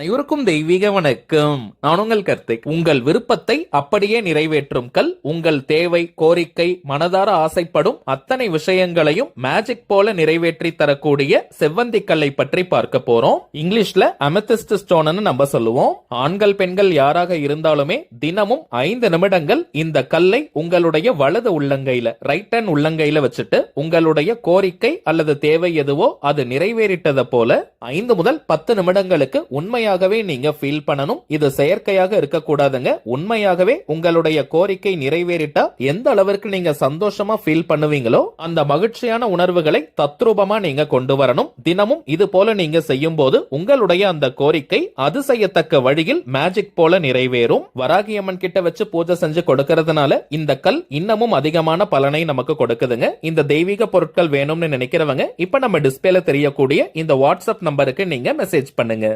அனைவருக்கும் தெய்வீக வணக்கம். நான் உங்கள் கர்த்திக். உங்கள் விருப்பத்தை அப்படியே நிறைவேற்றும் கல் உங்கள் தேவை கோரிக்கை மனதார ஆசைப்படும் அத்தனை விஷயங்களையும் மேஜிக் போல நிறைவேற்றி தரக்கூடிய செவ்வந்தி கல்லை பற்றி பார்க்க போறோம். இங்கிலீஷ்ல அமெத்திஸ்ட் ஸ்டோன்னு நம்ம சொல்லுவோம். ஆண்கள் பெண்கள் யாராக இருந்தாலுமே தினமும் ஐந்து நிமிடங்கள் இந்த கல்லை உங்களுடைய வலது உள்ளங்கையில ரைட் ஹேண்ட் உள்ளங்கையில வச்சுட்டு உங்களுடைய கோரிக்கை அல்லது தேவை எதுவோ அது நிறைவேறிட்டதை போல ஐந்து முதல் பத்து நிமிடங்களுக்கு உண்மையாகவே நீங்க ஃபீல் பண்ணணும். இது செயற்கையாக இருக்கக்கூடாதுங்க. உண்மையாகவே உங்களுடைய கோரிக்கை நிறைவேறிட்டா எந்த அளவிற்கு நீங்க சந்தோஷமா ஃபீல் பண்ணுவீங்களோ அந்த மகிழ்ச்சியான உணர்வுகளை தத்ரூபமா நீங்க கொண்டு வரணும். தினமும் இது போல நீங்க செய்யும் போது உங்களுடைய அந்த கோரிக்கை அது செய்யத்தக்க வழியில் மேஜிக் போல நிறைவேறும். வராகியம்மன் கிட்ட வச்சு பூஜை செஞ்சு கொடுக்கறதுனால இந்த கல் இன்னமும் அதிகமான பலனை நமக்கு கொடுக்குதுங்க. இந்த தெய்வீக பொருட்கள் வேணும்னு நினைக்கிறவங்க இப்ப நம்ம டிஸ்பிளேல தெரியக்கூடிய இந்த வாட்ஸ்அப் நம்பருக்கு நீங்க மெசேஜ் பண்ணுங்க.